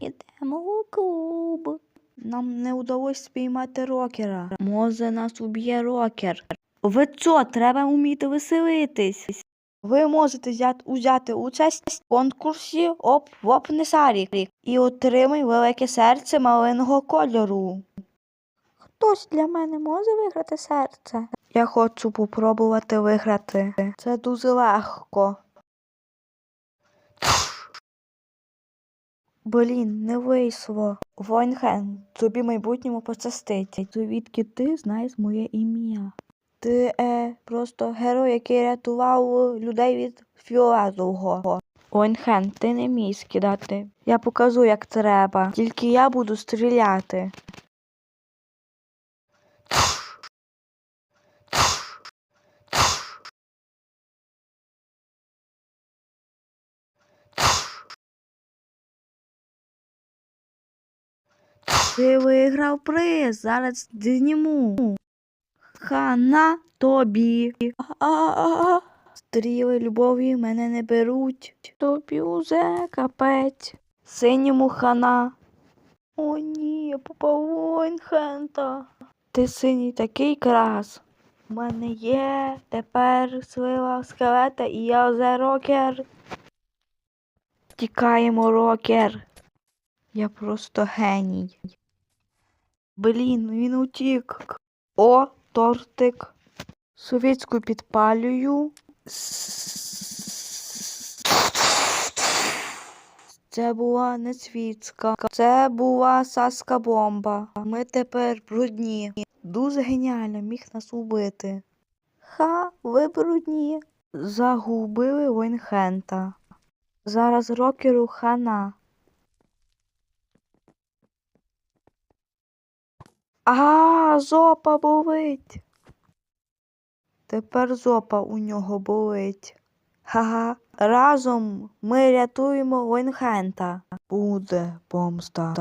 Ідемо у клуб. Нам не вдалося спіймати рокера. Може, нас уб'є рокер. Ви що, треба вміти веселитись. Ви можете взяти, участь в конкурсі оп воп не сарік і отримай велике серце малиного кольору. Хтось для мене може виграти серце? Я хочу попробувати виграти. Це дуже легко. Блін, не вийшло. Войнхен, тобі в майбутньому пощастить. Звідки ти знаєш моє ім'я? Ти е, просто герой, який рятував людей від фіолетового. Войнхен, ти не міг скидати. Я покажу, як треба. Тільки я буду стріляти. Ти виграв приз, зараз зніму. Хана тобі. Стріли любові мене не беруть. Тобі уже капець. Синьому хана. О ні, я попав в Ойнхента. Ти синій такий крас. У мене є тепер сила скелета і я вже рокер. Тікаємо, рокер. Я просто геній. Блін, він утік. О, тортик. Совєтську підпалюю. Це була не світська. Це була саска бомба. Ми тепер брудні. Дуже геніально міг нас убити. Ха, ви брудні. Загубили Войнхента. Зараз рокеру хана. А, зопа болить. Тепер зопа у нього болить. Ха-ха. Разом ми рятуємо Войнхента. Буде помста.